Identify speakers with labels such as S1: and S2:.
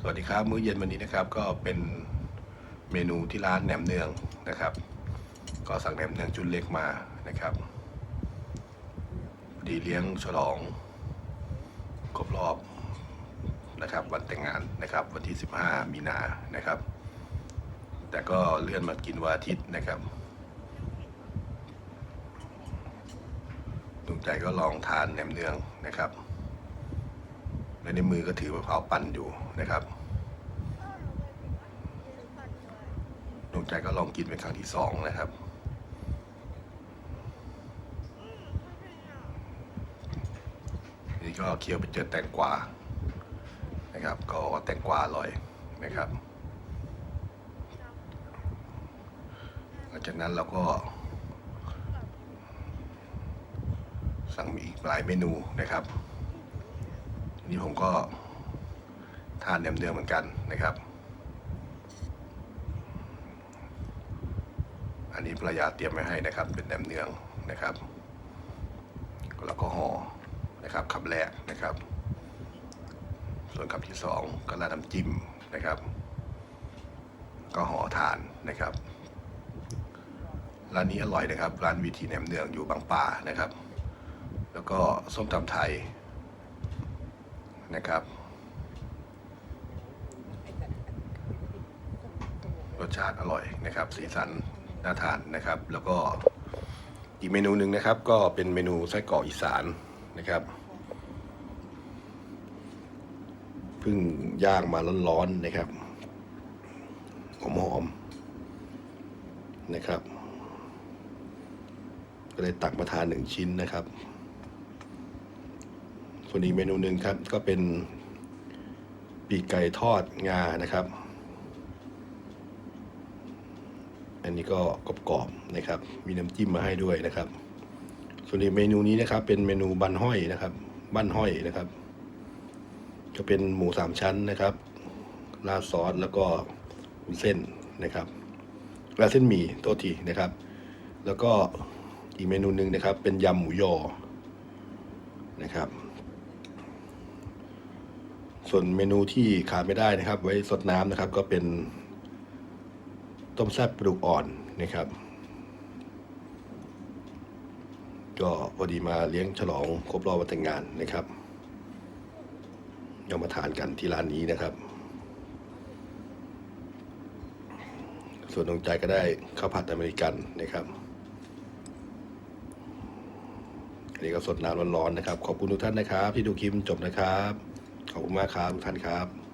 S1: สวัสดีครับ มื้อเย็นวันนี้นะครับ ก็เป็นเมนูที่ร้านแหนมเนืองนะครับ ก็สั่งแหนมเนืองชุดเล็กมานะครับพอดีเลี้ยงฉลองครบรอบนะครับ วันแต่งงานนะครับ วันที่ 15 มีนานะครับ แต่ก็เลื่อนมากินวันอาทิตย์นะครับดวงใจก็ลองทานแหนมเนืองนะครับ และในมือก็ถือมะพร้าวปั่นอยู่นะครับดวงใจก็ลองกินเป็นครั้งที่สองนะครับนี่ก็เคี้ยวไปเจอแตงกวานะครับ ก็แตงกวาอร่อยนะครับหลังจากนั้นเราก็สั่งมีอีกหลายเมนูนะครับ นี่ผมก็ทานแหนมเนืองเหมือนกันนะครับ อันนี้ภรรยาเตรียมไว้ให้นะครับ เป็นแหนมเนืองนะครับ แล้วก็ห่อนะครับคำแรกนะครับ ส่วนคำที่สองก็ราดน้ำจิ้มนะครับ ก็ห่อทานนะครับร้านนี้อร่อยนะครับ ร้านวิธีแหนมเนืองอยู่บางป่านะครับ แล้วก็ส้มตำไทย นะครับ รสชาติอร่อยนะครับ สีสันน่าทานนะครับ แล้วก็อีกเมนูหนึ่งนะครับ ก็เป็นเมนูไส้กรอกอีสานนะครับเพิ่งย่างมาร้อนๆนะครับหอมๆนะครับ ก็เลยตักมาทานหนึ่งชิ้นนะครับ ส่วนอีกเมนูหนึ่งครับก็เป็นปีกไก่ทอดงานะครับ อันนี้ก็กรอบๆนะครับ มีน้ำจิ้มมาให้ด้วยนะครับ ส่วนอีกเมนูนี้นะครับ เป็นเมนูบันห้อยนะครับบันห้อยนะครับก็เป็นหมูสามชั้นนะครับราดซอสแล้วก็เส้นนะครับราดเส้นหมี่โทษทีนะครับ แล้วก็อีกเมนูหนึ่งนะครับ เป็นยำหมูยอนะครับ ส่วนเมนูที่ขาดไม่ได้นะครับ ไว้สดน้ำนะครับ ก็เป็น ต้มแซ่บปลาดุกอ่อนนะครับ ก็พอดีมาเลี้ยงฉลองครบรอบวันแต่งงานนะครับเรามาทานกันที่ร้านนี้นะครับ ส่วนดวงใจก็ได้ข้าวผัดอเมริกันนะครับอันนี้ก็สดน้ำร้อนๆนะครับ ขอบคุณทุกท่านนะครับ ที่ดูคลิปจบนะครับ ขอบคุณมากครับท่านครับ